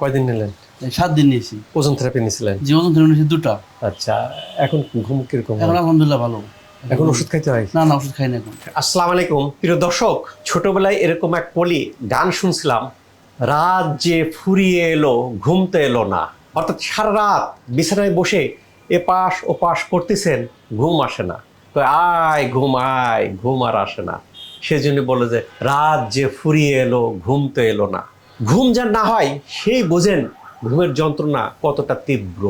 কয়দিন নিলেন? সাত দিন নিয়েছি। ওজন থেরাপি নিয়েছিলেন যে ওজন থেকে নিয়েছি দুটা। আচ্ছা এখন ঘুম কীরকম এখন আলহামদুলিল্লাহ ভালো। এখন ওষুধ খাইতে হয়? না না ওষুধ খাই না এখন। আসসালামু আলাইকুম। প্রিয় দর্শক ছোটবেলায় এরকম এক পলি গান শুনছিলাম। রাত যে ফুরিয়ে এলো ঘুমতে এলো না। অর্থাৎ সারা রাত বিছানায় বসে এপাশ ওপাশ করতেছেন ঘুম আসে না। তো আয় ঘুম আয় ঘুম আর আসে না। সেজন্য বলে যে রাত যে ফুরিয়ে এলো ঘুমতে এলো না। ঘুম যার না হয়, সেই বোঝেন ঘুমের যন্ত্রণা কতটা তীব্র।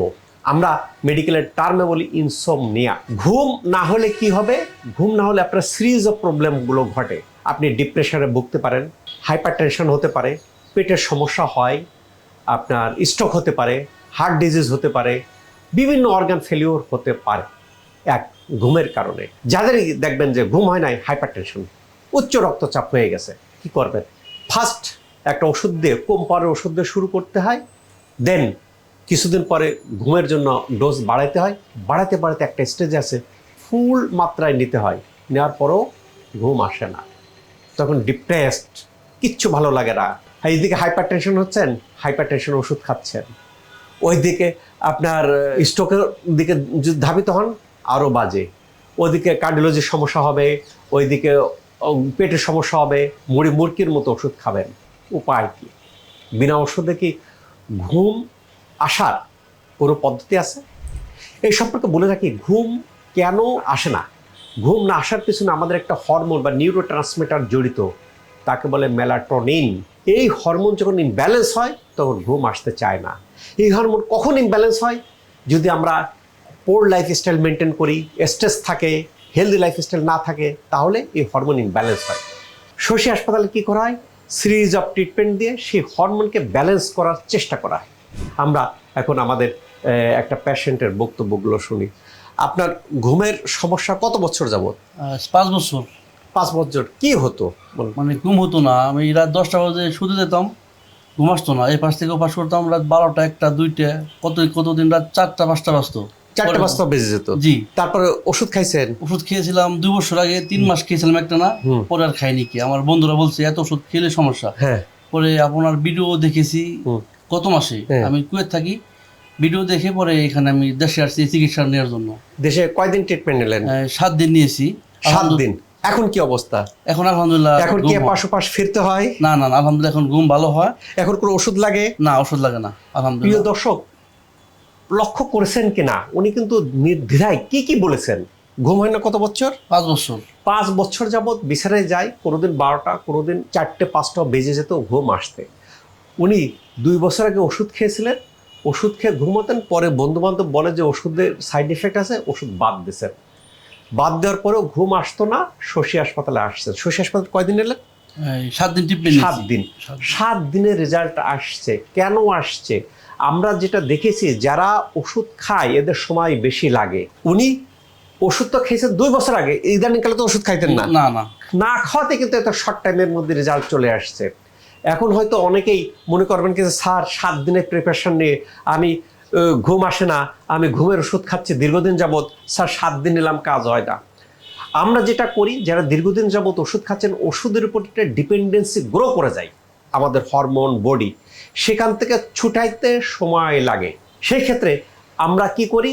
আমরা মেডিকেলের টার্মে বলি ইনসোমনিয়া ঘুম না হলে কি হবে? ঘুম না হলে আপনার সিরিজ অফ প্রবলেমগুলো ঘটে। আপনি ডিপ্রেশনে ভুগতে পারেন হাইপার টেনশন হতে পারে, পেটের সমস্যা হয়, আপনার স্ট্রোক হতে পারে হার্ট ডিজিজ হতে পারে, বিভিন্ন অর্গান ফেলিওর হতে পারে এক ঘুমের কারণে। যাদের দেখবেন যে ঘুম হয় নাই হাইপার টেনশন উচ্চ রক্তচাপ হয়ে গেছে, কি করবেন? ফার্স্ট একটা ওষুধ দিয়ে, কম পাওয়ারের ওষুধ দিয়ে শুরু করতে হয়। দেন কিছুদিন পরে ঘুমের জন্য ডোজ বাড়াইতে হয়। বাড়াতে বাড়াতে একটা স্টেজে আছে ফুল মাত্রায় নিতে হয়। নেওয়ার পরেও ঘুম আসে না। তখন ডিপ্রেসড কিচ্ছু ভালো লাগে না। এইদিকে হাইপার টেনশন হচ্ছেন হাইপার টেনশন ওষুধ খাচ্ছেন। ওইদিকে আপনার স্ট্রোকের দিকে যদি ধাবিত হন, আরও বাজে। ওইদিকে কার্ডিওলজির সমস্যা হবে, ওইদিকে পেটের সমস্যা হবে, মুড়ি মুরকির মতো ওষুধ খাবেন। উপায় কি? বিনা ওষুধে কি ঘুম আসার কোনো পদ্ধতি আছে? এই সম্পর্কে বলে রাখি, ঘুম কেন আসে না? ঘুম না আসার পিছনে আমাদের একটা হরমোন বা নিউরো ট্রান্সমিটার জড়িত, তাকে বলে মেলাটোনিন এই হরমোন যখন ইমব্যালেন্স হয়, তখন ঘুম আসতে চায় না। এই হরমোন কখন ইমব্যালেন্স হয়? যদি আমরা পোর লাইফস্টাইল মেনটেন করি স্ট্রেস থাকে হেলদি লাইফস্টাইল না থাকে, তাহলে এই হরমোন ইমব্যালেন্স হয়। শশী হাসপাতালে কী করা হয়? সিরিজ অফ ট্রিটমেন্ট দিয়ে সেই হরমোনকে ব্যালেন্স করার চেষ্টা করা হয়। আমরা এখন আমাদের একটা পেশেন্টের বক্তব্যগুলো শুনি। আপনার ঘুমের সমস্যা কত বছর যাবত আহ, পাঁচ বছর। পাঁচ বছর। কি হতো। মানে ঘুম হতো না। আমি রাত দশটা বাজে শুতে যেতাম ঘুম আসতো না। এই পাশ থেকে পাশ করতাম রাত বারোটা একটা দুইটা কত কতদিন রাত চারটা পাঁচটা বাজতো। চারটে পাঁচটা বেজে যেত। জি। তারপরে ওষুধ খাইছেন? ওষুধ খেয়েছিলাম দুই বছর আগে তিন মাস খেয়েছিলাম একটা না পরে আর খাইনি কি। আমার বন্ধুরা বলছে এত ওষুধ খেলে সমস্যা। হ্যাঁ। পরে আপনার ভিডিও দেখেছি। গত মাসে। হ্যাঁ। আমি কুয়েত থাকি। ভিডিও দেখে পরে এখানে আমি দেশে আসছি চিকিৎসা নেওয়ার জন্য। দেশে কয়দিন ট্রিটমেন্ট নিলেন? সাত দিন নিয়েছি। সাত দিন। এখন কি অবস্থা? এখন আলহামদুলিল্লাহ এখন কি ঘুম পাশ ফিরতে হয়? না না না, আলহামদুলিল্লাহ এখন ঘুম ভালো হয়। এখন কোনো ওষুধ লাগে? না ওষুধ লাগে না প্রিয় আলহামদুলিল্লাহ। দর্শক লক্ষ্য করেছেন কিনা? উনি কিন্তু নির্দ্বিধায় কি কি বলেছেন? ঘুম হয় না কত বছর? পাঁচ বছর। পাঁচ বছর যাবৎ বিছানায় যায় কোনোদিন বারোটা কোনোদিন চারটে পাঁচটা বেজে যেত ঘুম আসতে। উনি দুই বছর আগে ওষুধ খেয়েছিলেন ওষুধ খেয়ে ঘুমাতেন পরে বন্ধু বান্ধব বলে যে ওষুধের সাইড এফেক্ট আছে ওষুধ বাদ দিয়েছেন। বাদ দেওয়ার পরেও ঘুম আসতো না শশী হাসপাতালে আসছে শশী হাসপাতাল কয়দিন এলেন? সাত দিন ট্রিটমেন্ট সাত দিন। সাত দিনের রেজাল্ট আসছে। কেন আসছে? আমরা যেটা দেখেছি যারা ওষুধ খায় এদের সময় বেশি লাগে। উনি ওষুধ তো খেয়েছেন দুই বছর আগে ইদানিংকালে তো ওষুধ খাইতেন না। না না। না খাওয়াতে কিন্তু এত শর্ট টাইমের মধ্যে রেজাল্ট চলে আসছে। এখন হয়তো অনেকেই মনে করবেন কি যে স্যার সাত দিনের প্রিপারেশন নিয়ে আমি ঘুম আসে না। আমি ঘুমের ওষুধ খাচ্ছি দীর্ঘদিন যাবৎ। স্যার সাত দিন নিলাম কাজ হয় না। আমরা যেটা করি, যারা দীর্ঘদিন যাবৎ ওষুধ খাচ্ছেন, ওষুধের উপর একটা ডিপেন্ডেন্সি গ্রো করে যায় আমাদের হরমোন বডি সেখান থেকে ছুটাইতে সময় লাগে। সেই ক্ষেত্রে আমরা কি করি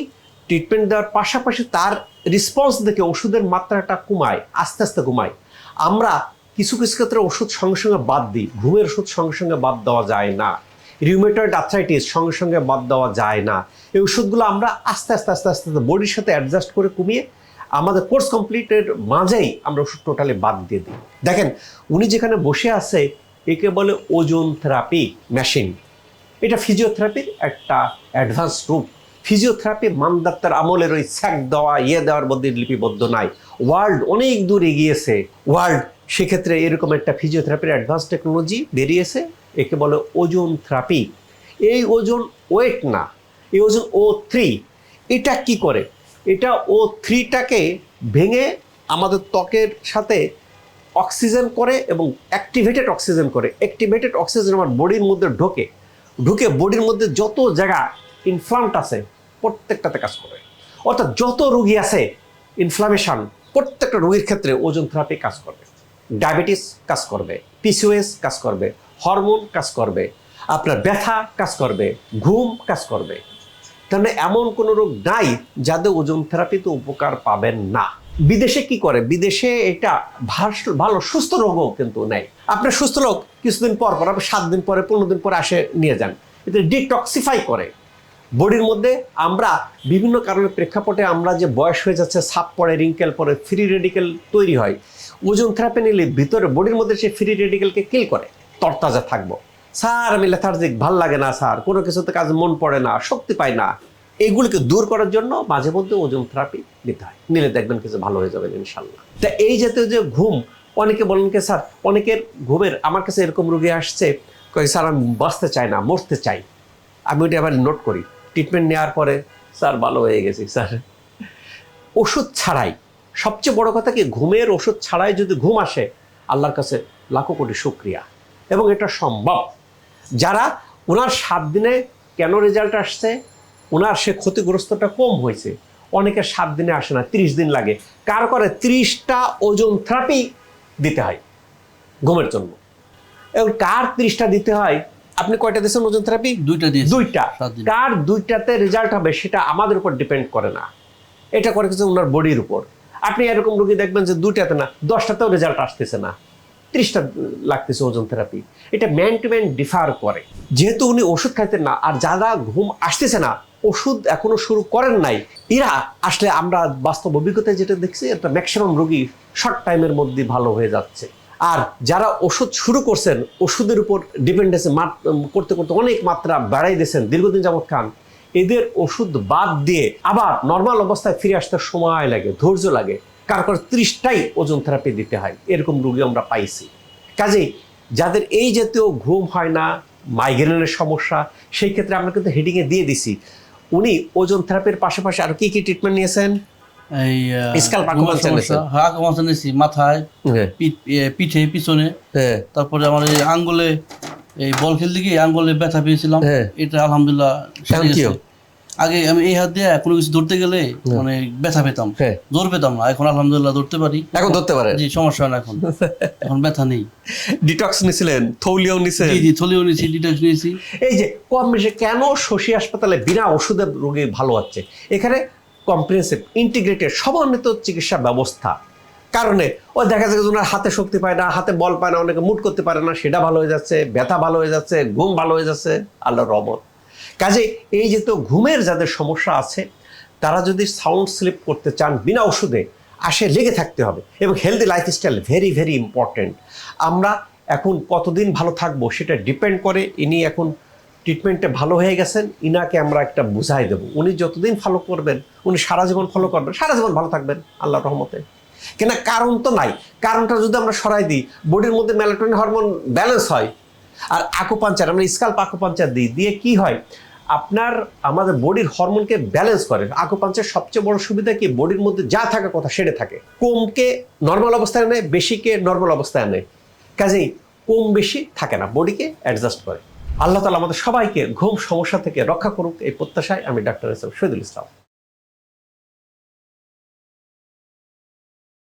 ট্রিটমেন্ট দেওয়ার পাশাপাশি তার রেসপন্স দেখে ওষুধের মাত্রাটা কমায়, আস্তে আস্তে কমায়। আমরা কিছু কিছু ক্ষেত্রে ওষুধ সঙ্গে সঙ্গে বাদ দিই। ঘুমের ওষুধ সঙ্গে সঙ্গে বাদ দেওয়া যায় না। রিউমেটয়েড আর্থ্রাইটিস সঙ্গে সঙ্গে বাদ দেওয়া যায় না। এই ওষুধগুলো আমরা আস্তে আস্তে আস্তে আস্তে আস্তে বডির সাথে অ্যাডজাস্ট করে কমিয়ে আমাদের কোর্স কমপ্লিটের মাঝেই আমরা ওষুধ টোটালি বাদ দিয়ে দিই। দেখেন, উনি যেখানে বসে আছে, একে বলে ওজন থেরাপি মেশিন এটা ফিজিওথেরাপির একটা অ্যাডভান্স রূপ ফিজিওথেরাপি মানদাত্তার আমলের ওই স্যাক দেওয়া ইয়ে দেওয়ার মধ্যে লিপিবদ্ধ নাই। ওয়ার্ল্ড অনেক দূর এগিয়েছে। ওয়ার্ল্ড সেক্ষেত্রে এরকম একটা ফিজিওথেরাপির অ্যাডভান্স টেকনোলজি বেরিয়েছে, একে বলে ওজন থেরাপি এই ওজন ওয়েট না, এই ওজন ও থ্রি এটা কি করে? এটা ও থ্রিটাকে ভেঙে আমাদের ত্বকের সাথে অক্সিজেন করে এবং অ্যাক্টিভেটেড অক্সিজেন করে। অ্যাক্টিভেটেড অক্সিজেন আমার বডির মধ্যে ঢোকে। ঢুকে বডির মধ্যে যত জায়গা ইনফ্লামড আছে, প্রত্যেকটাতে কাজ করে। অর্থাৎ যত রুগী আছে ইনফ্লামেশন প্রত্যেকটা রোগীর ক্ষেত্রে ওজন থেরাপি কাজ করবে। ডায়াবেটিস কাজ করবে পিসিওএস কাজ করবে হরমোন কাজ করবে, আপনার ব্যথা কাজ করবে, ঘুম কাজ করবে। তাহলে এমন কোনো রোগ নাই যাদের ওজন থেরাপিতে উপকার পাবেন না। বিদেশে কি করে? বিদেশে এটা ভালো, সুস্থ রোগও কিন্তু নেই। আপনার সুস্থ রোগ কিছুদিন পর পর, আপনি সাত দিন পরে, পনেরো দিন পরে আসে, নিয়ে যান। এতে ডিটক্সিফাই করে। বডির মধ্যে আমরা বিভিন্ন কারণে প্রেক্ষাপটে আমরা যে বয়স হয়ে যাচ্ছে সাপ পড়ে রিঙ্কেল পড়ে ফ্রি রেডিকেল তৈরি হয়, ওজন থেরাপি নিলে ভিতরে, বডির মধ্যে সে ফ্রি রেডিকেলকে কিল করে, তরতাজা থাকব। স্যার আমি লেথার্জিক ভালো লাগে না স্যার, কোনো কিছুতে কাজ মন পড়ে না, শক্তি পায় না। এগুলিকে দূর করার জন্য মাঝে মধ্যে ওজন থেরাপি নিতে হয়। নিলে দেখবেন কিছু ভালো হয়ে যাবে ইনশাল্লাহ তা এই জাতীয় যে ঘুম, অনেকে বলেন কি, স্যার, অনেকের ঘুমের, আমার কাছে এরকম রোগী আসছে স্যার, আমি বাঁচতে চাই না, মরতে চাই। আমি ওইটা আবার নোট করি। ট্রিটমেন্ট নেওয়ার পরে, স্যার, ভালো হয়ে গেছি, স্যার। ওষুধ ছাড়াই। সবচেয়ে বড় কথা কি, ঘুমের ওষুধ ছাড়াই যদি ঘুম আসে, আল্লাহর কাছে লাখো কোটি শুক্রিয়া। এবং এটা সম্ভব। যারা ওনার সাত দিনে কেন রেজাল্ট আসছে? ওনার সে ক্ষতিগ্রস্তটা কম হয়েছে। অনেকে সাত দিনে আসে না তিরিশ দিন লাগে। কার করে ত্রিশটা ওজন থেরাপি দিতে হয় ঘুমের জন্য। এবং কার ত্রিশটা দিতে হয়? আপনি কয়টা দিয়েছেন ওজন থেরাপি দুইটা দিয়ে দুইটা। কার দুইটাতে রেজাল্ট হবে সেটা আমাদের উপর ডিপেন্ড করে না। এটা করে কিছু ওনার বডির উপর। আপনি এরকম রোগী দেখবেন যে দুইটাতে না দশটাতেও রেজাল্ট আসতেছে না। ত্রিশটা লাগতেছে ওজন থেরাপি। এটা ম্যান টু ম্যান ডিফার করে। যেহেতু উনি ওষুধ খাইতেন না, আর যারা ঘুম আসতেছে না, ওষুধ এখনও শুরু করেন নাই, এরা আসলে আমরা বাস্তব অভিজ্ঞতায় যেটা দেখছি, একটা ম্যাক্সিমাম রোগী শর্ট টাইমের মধ্যে ভালো হয়ে যাচ্ছে। আর যারা ওষুধ শুরু করছেন, ওষুধের উপর ডিপেন্ডেন্সি করতে করতে অনেক মাত্রা বাড়াই দিয়েছেন দীর্ঘদিন যাবৎ খান, এদের ওষুধ বাদ দিয়ে আবার নর্মাল অবস্থায় ফিরে আসতে সময় লাগে, ধৈর্য লাগে। কারও কারও ত্রিশটাই ওজন থেরাপি দিতে হয়। এরকম রুগী আমরা পাইছি। কাজেই যাদের এই জাতীয় ঘুম হয় না মাইগ্রেনের সমস্যা সেই ক্ষেত্রে আমরা কিন্তু হেডিংয়ে দিয়ে দিছি। উনি ওজন থেরাপির পাশাপাশি আর কি কি ট্রিটমেন্ট নিয়েছেন? এই? হ্যাঁ আকুপাঞ্চার নিয়েছি মাথায় হ্যাঁ। পিঠ- পিছনে। হ্যাঁ। তারপরে আমার এই আঙ্গুলে এই বল খেলতে গিয়ে আঙ্গুলে ব্যথা পেয়েছিলাম। এটা আলহামদুলিল্লাহ আগে আমি এই হাত দিয়ে কোনো কিছু ধরতে গেলে মানে ব্যথা পেতাম হ্যাঁ। জোর পেতাম না। এখন আলহামদুলিল্লাহ ধরতে পারি। এখন ধরতে পারেন? জি সমস্যা না এখন। এখন ব্যথা নেই। ডিটক্স নিছিলেন? থৌলিও নিছেন? জি জি থলিও নিয়েছি ডিটেক্স নিয়েছি। এই যে কম বেশি কেন শশী হাসপাতালে বিনা ওষুধের রোগী ভালো হচ্ছে? এখানে কম্প্রিহেন্সিভ ইন্টিগ্রেটেড সমন্বিত চিকিৎসা ব্যবস্থা। কারণে ও দেখা যাচ্ছে যে ওনার হাতে শক্তি পায় না হাতে বল পায় না অনেকে মুট করতে পারে না সেটা ভালো হয়ে যাচ্ছে ব্যথা ভালো হয়ে যাচ্ছে ঘুম ভালো হয়ে যাচ্ছে। আল্লাহর রহমত। কাজে এই যে তো ঘুমের যাদের সমস্যা আছে, তারা যদি সাউন্ড স্লিপ করতে চান বিনা ওষুধে, আসে লেগে থাকতে হবে এবং healthy lifestyle very very important আমরা এখন কতদিন ভালো থাকব সেটা ডিপেন্ড করে ইনি এখন ট্রিটমেন্টে ভালো হয়ে গেছেন, ইনাকে আমরা একটা বুঝাই দেবো। উনি যতদিন ফলো করবেন, উনি সারা জীবন ফলো করবেন, সারা জীবন ভালো থাকবেন, আল্লাহ রহমতে। কেন কারণ তো নাই। কারণটা যদি আমরা সরাই দিই বডির মধ্যে মেলাটোনিন হরমোন ব্যালেন্স হয়, আর আকুপাঞ্চার আমরা স্কাল্প আকুপাঞ্চার দিই, দিয়ে কি হয়? আপনার, আমাদের বডির হরমোনকে ব্যালেন্স করে। আকুপাঞ্চের সবচেয়ে বড় সুবিধা কি? বডির মধ্যে যা থাকার কথা সেটা থাকে। কমকে নর্মাল অবস্থায় নেয় বেশিকে নর্মাল অবস্থায় নেয় কাজেই কম বেশি থাকে না বডিকে অ্যাডজাস্ট করে। আল্লাহ তালা আমাদের সবাইকে ঘুম সমস্যা থেকে রক্ষা করুক, এই প্রত্যাশায় আমি ডাক্তার শহীদুল ইসলাম।